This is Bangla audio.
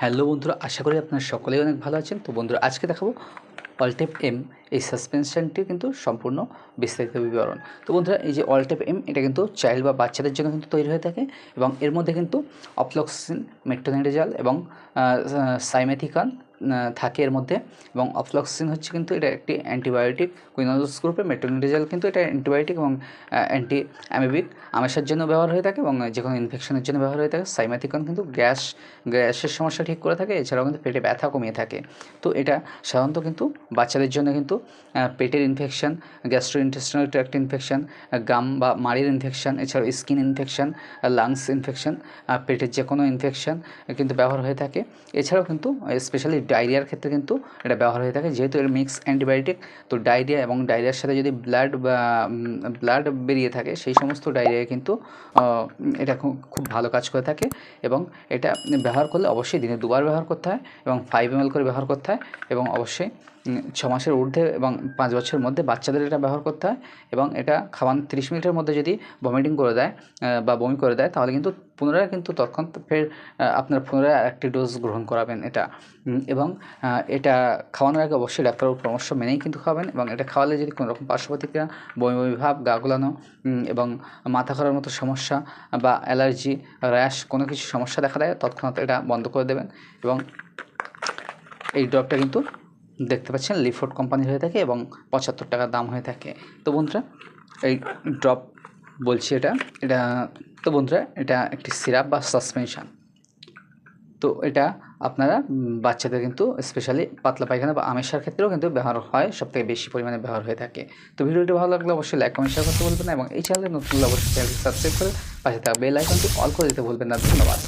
হ্যালো বন্ধুরা, আশা করি আপনারা সকলেই অনেক ভালো আছেন। তো বন্ধুরা, আজকে দেখাবো অলটেপ এম এই সাসপেনশনটির কিন্তু সম্পূর্ণ বিস্তারিত বিবরণ। তো বন্ধুরা, এই যে অলটেপ এম এটা কিন্তু চাইল্ড বা বাচ্চাদের জন্য কিন্তু তৈরি হয়ে থাকে এবং এর মধ্যে কিন্তু অফ্লক্সিন মেট্রোনেডেজাল এবং সাইমেথিকান থাকে এর মধ্যে এবং অফ্লক্সিন হচ্ছে কিন্তু এটা একটি অ্যান্টিবায়োটিক, কুইনোজোস গ্রুপে মেট্রোনিডেজাল কিন্তু এটা অ্যান্টিবায়োটিক এবং অ্যান্টি অ্যামিবিক আমেশার জন্য ব্যবহার হয়ে থাকে এবং যে কোনো ইনফেকশনের জন্য ব্যবহার হয়ে থাকে। সাইমাথিকন কিন্তু গ্যাস, গ্যাসের সমস্যা ঠিক করে থাকে, এছাড়াও কিন্তু পেটে ব্যথা কমিয়ে থাকে। তো এটা সাধারণত কিন্তু বাচ্চাদের জন্য কিন্তু পেটের infection gastro intestinal tract infection gum বা মাড়ির ইনফেকশন, এছাড়াও স্কিন ইনফেকশন লাংস ইনফেকশন পেটের যে কোনো ইনফেকশন কিন্তু ব্যবহার হয়ে থাকে। এছাড়াও কিন্তু স্পেশালি ডায়রিয়ার ক্ষেত্রে কিন্তু এটা ব্যবহার হয়ে থাকে। যেহেতু এর মিক্স অ্যান্টিবায়োটিক তো ডায়রিয়া এবং ডায়রিয়ার সাথে যদি ব্লাড বা ব্লাড বেরিয়ে থাকে, সেই সমস্ত ডায়রিয়া কিন্তু এটা খুব ভালো কাজ করে থাকে এবং এটা ব্যবহার করলে অবশ্যই দিনে দুবার ব্যবহার করতে হয় এবং ফাইভ এম করে ব্যবহার করতে হয় এবং অবশ্যই ছ মাসের ঊর্ধ্বে এবং পাঁচ বছরের মধ্যে বাচ্চাদের এটা ব্যবহার করতে হয় এবং এটা খাওয়ান তিরিশ মিনিটের মধ্যে যদি ভমিটিং করে দেয় বা বমি করে দেয়, তাহলে কিন্তু পুনরায় কিন্তু তখন ফের আপনার পুনরায় একটি ডোজ গ্রহণ করাবেন এটা। এবং এটা খাওয়ানোর আগে অবশ্যই ডাক্তারের পরামর্শ মেনেই কিন্তু খাওয়াবেন এবং এটা খাওয়ালে যদি কোনো রকম পার্শ্ব প্রতিক্রিয়া বমি বমি ভাব, গা গোলানো এবং মাথা ঘোরার মতো সমস্যা বা অ্যালার্জি, র্যাশ কোনো কিছু সমস্যা দেখা দেয়, তৎক্ষণাৎ এটা বন্ধ করে দেবেন। এবং এই ড্রপটা কিন্তু দেখতে পাচ্ছেন, লিফোর্ড কোম্পানির হয়ে থাকে এবং পঁচাত্তর টাকা দাম হয়ে থাকে। তো বন্ধুরা, এই ড্রপ বলছি এটা এটা তো বন্ধুরা, এটা একটি সিরাপ বা সাসপেনশান তো এটা আপনারা বাচ্চাদের কিন্তু স্পেশালি পাতলা পায়খানা বা আমেশার ক্ষেত্রেও কিন্তু ব্যবহার হয় সব থেকে বেশি পরিমাণে ব্যবহার হয়ে থাকে। তো ভিডিওটি ভালো লাগলে অবশ্যই লাইক কমেন্ট শেয়ার করতে বলবেন এবং এই চ্যানেলে নতুন অবশ্যই চ্যানেলটি সাবস্ক্রাইব করে পাশে থাকা বেল আইকনটি অল করে দিতে বলবেন না। ধন্যবাদ।